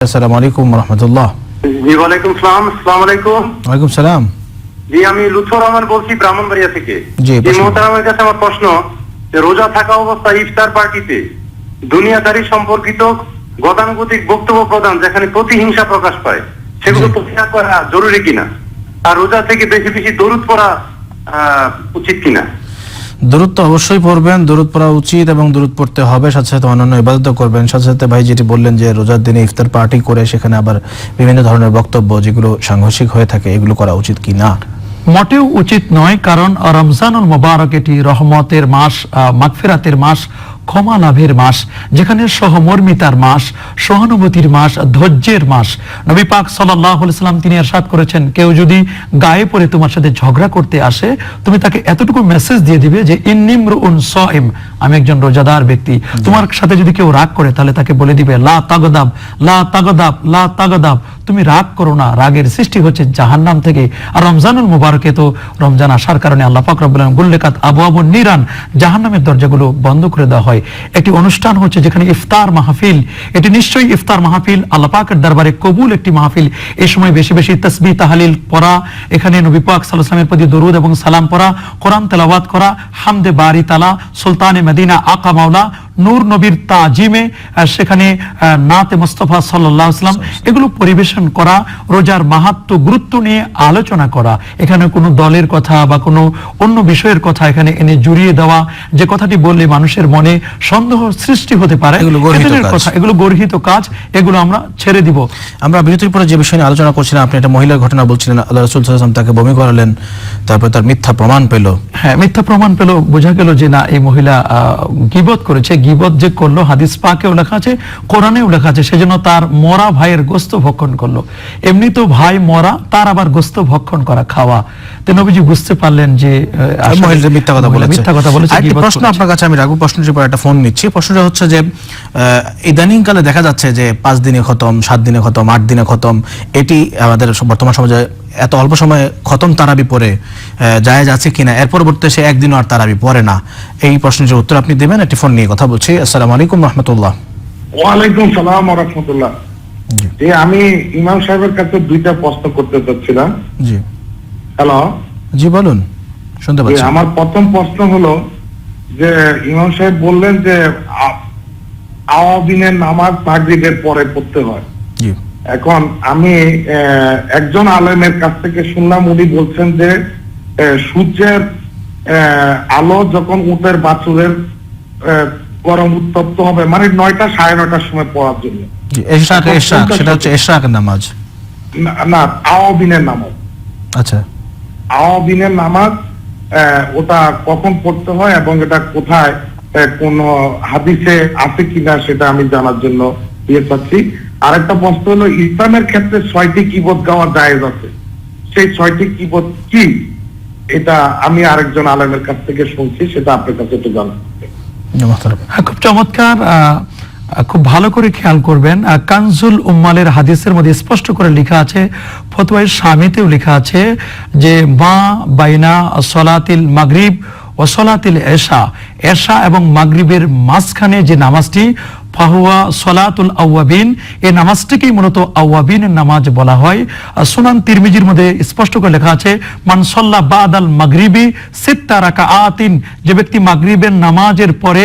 আসসালামু আলাইকুম রহমতুল্লাহ। জি ওয়ালাইকুম সালাম আসসালামু আলাইকুম। ওয়ালাইকুম সালাম। জি আমি লুৎফর রহমান বলছি ব্রাহ্মণবাড়িয়া থেকে। জি। মোহতারামের কাছে আমার প্রশ্ন যে রোজা থাকা অবস্থায় ইফতার পার্টিতে দুনিয়াদারি সম্পর্কিত গতানুগতিক বক্তব্য প্রদান যেখানে প্রতিহিংসা প্রকাশ পায় সেগুলো জি। প্রতিকার করা জরুরি কিনা? আর রোজা থেকে বেশি বেশি দরুদ পড়া আহ, উচিত কিনা? দূরত্ব অবশ্যই পড়বেন দূরত পড়া উচিত এবং দূরত পড়তে হবে, সাথে সাথে অন্যান্য ইবাদত করবেন। সাথে সাথে ভাই যেটি বললেন যে রোজার দিনে ইফতার পার্টি করে সেখানে আবার বিভিন্ন ধরনের বক্তব্য যেগুলো সাংঘর্ষিক হয়ে থাকে, এগুলো করা উচিত কি না? মোটেও উচিত নয়, কারণ রমজানুল মোবারক এটি রহমতের মাস মাগফিরাতের মাস। ক্ষমা লাভের মাস যেখানে সহমর্মিতার মাস সহানুভূতির মাস ধৈর্যের মাস। নবী পাক সাল্লাহ সাল্লাম তিনি এরশাদ করেছেন কেউ যদি গায়ে পড়ে তোমার সাথে ঝগড়া করতে আসে তুমি তাকে এতটুকু মেসেজ দিয়ে দিবে যে ইন্নিমরু উন সাইম আমি একজন রোজাদার ব্যক্তি। তোমার সাথে যদি কেউ রাগ করে তাহলে তাকে বলে দিবে লা তাগদাব লা তাগদাব লা তাগদাব তুমি রাগ করো না রাগের সৃষ্টি হচ্ছে জাহান্নাম থেকে। আর রমজানুল মুবারকে তো রমজান আসার কারণে আল্লাহ পাক রব্বুল আলামিন গুল্লেকাত আবু আবু নিরান জাহান্নামের দরজাগুলো বন্ধ করে দেওয়া হয়। একটি অনুষ্ঠান হচ্ছে যেখানে ইফতার মাহফিল। এটি নিশ্চয়ই ইফতার মাহফিল। আল্লাহ পাকের দরবারে কবুল একটি মাহফিল। এ সময় বেশি বেশি তসবি তাহালিল পড়া। এখানে নবী পাক আলাইহি প্রতি দরুদ এবং সালাম পড়া, কোরআন তেলাওয়াত করা, হামদে বারি তালা, সুলতানে মদিনা, আকা মাওলা নূর নবীর তাজিমে সেখানে নাতে মুস্তফা আলাইহি এগুলো পরিবেশন করা রোজার মাহাত্ম গুরুত্ব নিয়ে আলোচনা করা। এখানে কোনো দলের কথা বা কোনো অন্য বিষয়ের কথা এখানে এনে জুড়িয়ে দেওয়া যে কথাটি বললে মানুষের মনে সন্দেহ সৃষ্টি হতে পারে। এগুলো গর্হিত কাজ। কথা এগুলো গর্হিত কাজ এগুলো আমরা ছেড়ে দিব। আমরা বিরতির পরে যে বিষয় নিয়ে আলোচনা করছিলাম আপনি একটা মহিলার ঘটনা বলছিলেন আল্লাহ রসুল সাল্লাম তাকে বমি করালেন তারপর তার মিথ্যা প্রমাণ পেল। হ্যাঁ মিথ্যা প্রমাণ পেল বোঝা গেল যে না এই মহিলা গিবত করেছে গিবত যে করল হাদিস পাকেও লেখা আছে কোরআনেও লেখা আছে সেজন্য তার মরা ভাইয়ের গোস্ত ভক্ষণ করল। এমনি তো ভাই মরা তার আবার গোস্ত ভক্ষণ করা খাওয়া। তো নবীজি বুঝতে পারলেন যে মিথ্যা কথা বলেছে। মিথ্যা কথা বলেছে প্রশ্ন আপনার কাছে আমি রাখব প্রশ্নটির পর একটা ফোন নিচ্ছি। প্রশ্নটা হচ্ছে যে ইদানিং কালে দেখা যাচ্ছে যে পাঁচ দিনে খতম সাত দিনে খতম আট দিনে খতম এটি আমাদের বর্তমান সমাজে এত অল্প সময়ে খতম তারাবি পড়ে জায়েজ আছে কিনা? এর পরবর্তীতে সে একদিনও আর তারাবি পড়ে না। এই প্রশ্নের উত্তর আপনি দেবেন একটি ফোন নিয়ে কথা বলছি আসসালামু আলাইকুম রহমতুল্লাহ। ওয়ালাইকুম সালাম রহমতুল্লাহ। যে আমি ইমাম সাহেবের কাছে দুইটা প্রশ্ন করতে চাচ্ছিলাম। জি। হ্যালো? জি বলুন শুনতে পাচ্ছি। আমার প্রথম প্রশ্ন হলো যে ইমাম সাহেব বললেন যে আওয়াবিনের নামাজ মাগরিবের পরে পড়তে হয়। এখন আমি একজন আলেমের কাছ থেকে শুনলাম উনি বলছেন যে সূর্যের আলো যখন উটের বাছুরের গরম উত্তপ্ত হবে মানে নয়টা সাড়ে নয়টার সময় পড়ার জন্য এশরাক এশরাক সেটা হচ্ছে? নামাজ না- আওয়াবিনের নামাজ আচ্ছা আওয়াবিনের নামাজ ওটা কখন পড়তে হয় এবং এটা কোথায় কোন হাদিসে আছে কিনা সেটা আমি জানার জন্য ইয়ে চাচ্ছি আরেকটা প্রশ্ন হলো ইসলামের ক্ষেত্রে ছয়টি কিবত গাওয়া জায়েজ আছে সেই ছয়টি কিবত কি এটা আমি আরেকজন আলমের কাছ থেকে শুনছি সেটা আপনার কাছে একটু জানাতে চাই। জি, মোহতারাম। হ্যাঁ, খুব চমৎকার খুব ভালো করে খেয়াল করবেন। কানজুল উম্মালের হাদিসের মধ্যে স্পষ্ট করে লেখা আছে ফতোয়াই স্বামীতেও লেখা আছে যে মা বাইনা সলাতিল মাগরিব ও সলাতিল এশা। এশা এবং মাগরিবের মাঝখানে যে নামাজটি ফাহুয়া সলাতুল আউয়াবিন এই নামাজটিকেই মূলত আউয়াবিনের নামাজ বলা হয়। সুনান তিরমিজির মধ্যে স্পষ্ট করে লেখা আছে মানসল্লা বাদাল মাগরিবি সিত্তা আতিন যে ব্যক্তি মাগরিবের নামাজের পরে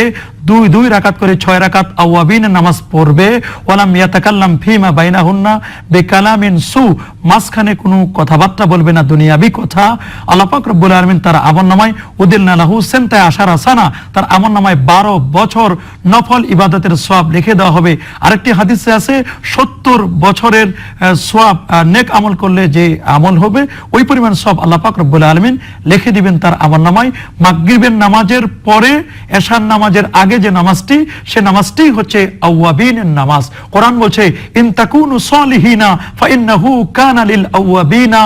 দুই দুই রাকাত করে ছয় রাকাত আওয়াবিনের নামাজ পড়বে। ওয়ালাম ইয়াতাকাল্লাম ফিমা বাইনাহুন্না বেকালামিন সু। মাঝখানে কোনো কথাবার্তা বলবে না, দুনিয়াবি কথা। আল্লাহ পাক রব্বুল আলামিন তার আমল নামায় উদিল নালাহু সেন্তায় আশার আসানা, তার আমল নামায় বারো বছর নফল ইবাদতের সোয়াব লিখে দেওয়া হবে। আরেকটি হাদিসে আছে, সত্তর বছরের সোয়াব নেক আমল করলে যে আমল হবে, ওই পরিমাণ সব আল্লাহ পাক রব্বুল আলমিন লিখে দিবেন তার আমল নামায়। মাগরিবের নামাজের পরে এশার নামাজের আগে যে নামাজটি, সে নামাজটি হচ্ছে আউয়াবিনের নামাজ। কোরআন বলছে, ইন সলিহিনা ফাইন্নাহু কানা লিল আউয়াবিনা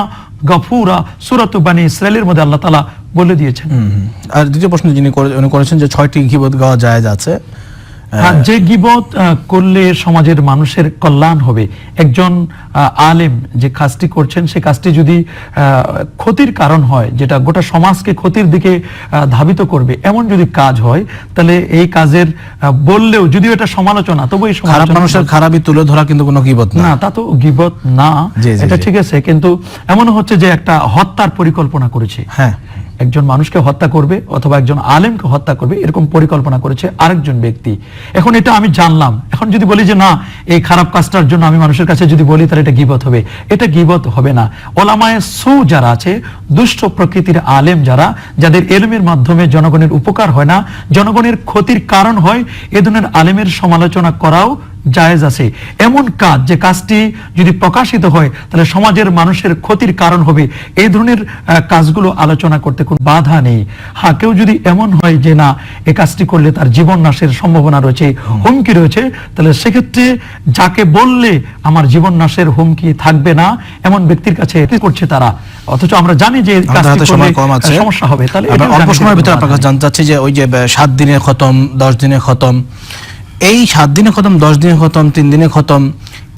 গফুরা। সূরাত বানি ইসরাইলের মধ্যে আল্লাহ তাআলা বলে দিয়েছেন। আর দ্বিতীয় প্রশ্ন যিনি করেছেন যে ছয়টি ঘিবত গাওয়া জায়েজ আছে যে গিবত করলে সমাজের মানুষের কল্যাণ হবে। একজন আলেম যে কাজটি করছেন সে কাজটি যদি ক্ষতির কারণ হয় যেটা গোটা সমাজকে ক্ষতির দিকে ধাবিত করবে এমন যদি কাজ হয় তাহলে এই কাজের বললেও যদিও এটা সমালোচনা তবু এই খারাপ মানুষের খারাপই তুলে ধরা কিন্তু কোনো গিবত না। তা তো গিবত না এটা ঠিক আছে কিন্তু এমন হচ্ছে যে একটা হত্যার পরিকল্পনা করেছে। হ্যাঁ। একজন মানুষকে হত্যা করবে অথবা একজন আলেমকে হত্যা করবে এরকম পরিকল্পনা করেছে আরেকজন ব্যক্তি। এখন এটা আমি জানলাম। এখন যদি বলি যে না, এই খারাপ কাজটার জন্য আমি মানুষের কাছে যদি বলি, তাহলে এটা গিবত হবে। এটা গিবত হবে না। ওলামায় সু যারা আছে, দুষ্ট প্রকৃতির আলেম যারা, যাদের এলমের মাধ্যমে জনগণের উপকার হয় না, জনগণের ক্ষতির কারণ হয়, এ ধরনের আলেমের সমালোচনা করাও জায়েজ আছে। এমন কাজ যে কাজটি যদি প্রকাশিত হয় তাহলে সমাজের মানুষের ক্ষতির কারণ হবে। এই ধরনের কাজগুলো আলোচনা করতে কোনো বাধা নেই। হ্যাঁ কেউ যদি এমন হয় যে না এই কাজটি করলে তার জীবন নাশের সম্ভাবনা রয়েছে হুমকি রয়েছে তাহলে সেক্ষেত্রে যাকে বললে আমার জীবন নাশের হুমকি থাকবে না এমন ব্যক্তির কাছে কি করছে তারা? অথচ আমরা জানি যে সমস্যা হবে। তাহলে অল্প সময়ের ভিতরে আপনার কাছে জানতে চাচ্ছি যে ওই যে সাত দিনে খতম দশ দিনে খতম এই সাত দিনে খতম দশ দিনে খতম তিন দিনে খতম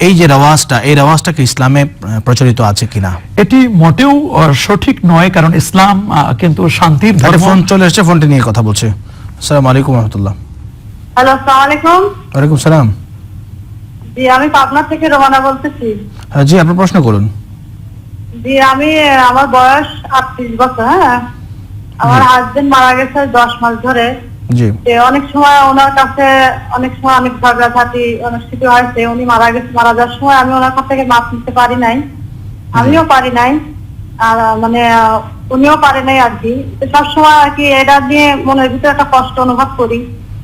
এই যে রেওয়াজটা এই রেওয়াজটা কি ইসলামে প্রচলিত আছে কিনা? এটি মোটেও সঠিক নয় কারণ ইসলাম কিন্তু শান্তির ধর্ম ফোন চলে এসেছে ফোনটি নিয়ে কথা বলছে। আসসালামু আলাইকুম রহমতুল্লাহ। হ্যালো আসসালামু আলাইকুম। ওয়ালাইকুম সালাম। জি আমি পাবনা থেকে রোমানা বলতেছি। হ্যাঁ, জি আপনার প্রশ্ন করুন। জি আমি আমার বয়স আটত্রিশ বছর হ্যাঁ? আমার হাজবেন্ড মারা গেছে দশ মাস ধরে। যে অনেক সময় ওনার কাছে অনেক সময় অনেক ঝগড়াঝাটি অনেক কিছু হয়েছে উনি মারা গেছে মারা যাওয়ার সময় আমি ওনার কাছ থেকে মাপ নিতে পারি নাই। আমিও পারি নাই। আর মানে উনিও পারে নাই আর কি। সবসময় আর কি এটা নিয়ে মনের ভিতরে একটা কষ্ট অনুভব করি।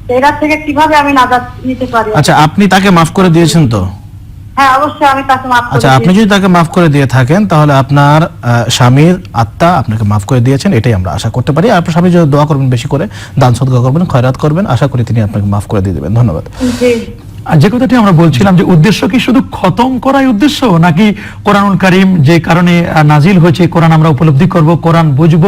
তো এটা থেকে কীভাবে আমি নাজাত নিতে পারি? আচ্ছা আপনি তাকে মাফ করে দিয়েছেন তো? হ্যাঁ অবশ্যই আমি তাকে মাফ আচ্ছা আপনি যদি তাকে মাফ করে দিয়ে থাকেন তাহলে আপনার আহ, স্বামীর আত্মা আপনাকে মাফ করে দিয়েছেন এটাই আমরা আশা করতে পারি। আপনার স্বামী যদি দোয়া করবেন বেশি করে দান সদকা করবেন খয়রাত করবেন আশা করি তিনি আপনাকে মাফ করে দিয়ে দেবেন। ধন্যবাদ। যে কথাটি আমরা বলছিলাম যে উদ্দেশ্য কি শুধু খতম করাই উদ্দেশ্য নাকি কোরআনুল কারিম যে কারণে নাজিল হয়েছে কোরআন আমরা উপলব্ধি করব কোরআন বুঝব?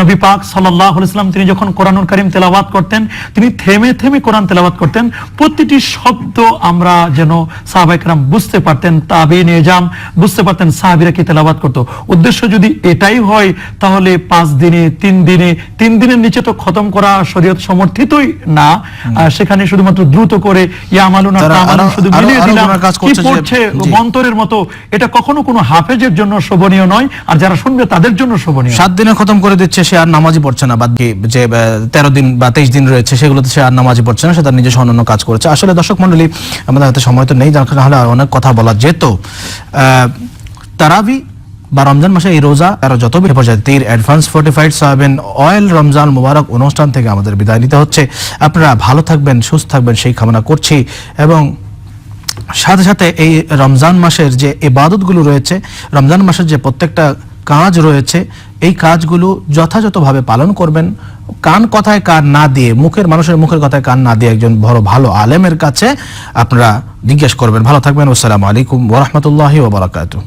নবী পাক সাল্লাহ ইসলাম তিনি যখন কোরআনুল কারিম তেলাওয়াত করতেন তিনি থেমে থেমে কোরআন তেলাওয়াত করতেন। প্রতিটি শব্দ আমরা যেন সাহাবাইকরাম বুঝতে পারতেন তাবে নিয়ে যাম বুঝতে পারতেন সাহাবিরা কি তেলাওয়াত করতো। উদ্দেশ্য যদি এটাই হয় তাহলে পাঁচ দিনে তিন দিনে তিন দিনের নিচে তো খতম করা শরীয়ত সমর্থিতই না। সেখানে শুধুমাত্র দ্রুত করে ইয়ামালুনা মন্তরের মতো এটা কখনো কোনো হাফেজের জন্য শোভনীয় নয় আর যারা শুনবে তাদের জন্য শোভনীয়। সাত দিনে খতম করে দিচ্ছে সে আর নামাজই পড়ছে না বাদ যে তেরো দিন বা তেইশ দিন রয়েছে সেগুলোতে সে আর নামাজই পড়ছে না সে তার নিজস্ব অন্যান্য কাজ করেছে। আসলে দর্শক মন্ডলী আমাদের হাতে সময় তো নেই যার কারণে অনেক কথা বলা যেত। আহ, তারাবি বা রমজান মাসে এই রোজা আরও যত প্রজাতির advance fortified soybean oil Ramzan মুবারক অনুষ্ঠান থেকে আমাদের বিদায় নিতে হচ্ছে। আপনারা ভালো থাকবেন, সুস্থ থাকবেন, সেই কামনা করছি। এবং সাথে সাথে এই রমজান মাসের যে ইবাদতগুলো রয়েছে, রমজান মাসের যে প্রত্যেকটা কাজ রয়েছে, এই কাজগুলো যথাযথভাবে পালন করবেন। কান কথায় কান না দিয়ে, মুখের মানুষের মুখের কথায় কান না দিয়ে একজন বড় ভালো আলেমের কাছে আপনারা জিজ্ঞেস করবেন। ভালো থাকবেন। আসসালামু আলাইকুম ওরহমতুল্লাহি ওবরাকাতু